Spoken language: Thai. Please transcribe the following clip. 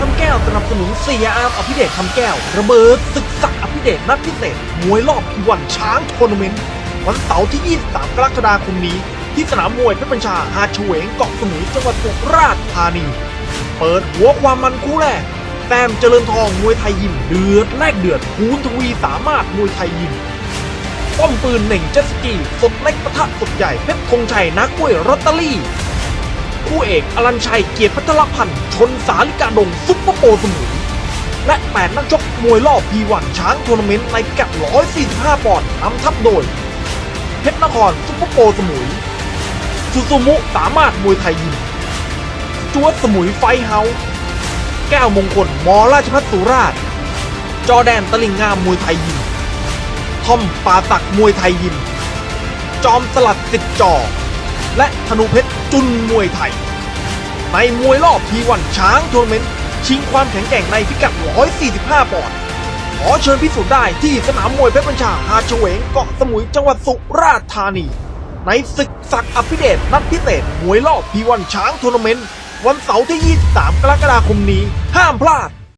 คำแก้วสนับสนุนเสียอาร์มอภิเดชคำแก้ว ระเบิดศึกสักอภิเดชนัดพิเศษมวยรอบวันช้างทัวร์นาเมนต์วันเสาร์ที่ 23 กรกฎาคมนี้ ที่สนามมวยเพชรบัญชาหาดเฉวงเกาะสมุยจังหวัดสุราษฎร์ธานี เปิดหัวความมันคู่แรกแต้มเจริญทองมวยไทยยิมเดือดแลกเดือดคูณทวีสามารถมวยไทยยิมป้อมปืนเหน่งเจ็ตสกีสดเล็กปะทะสดใหญ่เพชรธงชัยนักกล้วยรอตเตอรี่ คู่เอกอลันชัยเกียรติพัทรพันธ์ชนสาลิกาดงซุปเปอร์โปรสมุยและแปดนักชกมวยรอบพีวันช้างทัวร์นาเมนต์ในกัด 145 ปอนด์นำทัพโดย เพชรนครซุปเปอร์โปรสมุยซูซูมุสามารถมวยไทยยิมจวดสมุยไฟเฮาส์แก้วมงคลมอราชพัฒสุราษฎร์จอแดนตลิงงามมวยไทยยิมทอมปาตักมวยไทยยิม จอมสลัดสิทธิ์จอ และธนูเพชรจุนมวยไทย ในมวยรอบพีวันช้างทัวร์เมนต์ชิงความแข็งแกร่งในพิกัด 145 ปอนด์ขอเชิญพิสูจน์ได้ที่สนามมวยเพชรบัญชาหาดเฉวงเกาะสมุยจังหวัดสุราษฎร์ธานี ในศึกศักดิ์อภิเดชนัดพิเศษมวยรอบพีวันช้างทัวร์นาเมนต์วันเสาร์ที่ 23 กรกฎาคมนี้ ห้ามพลาด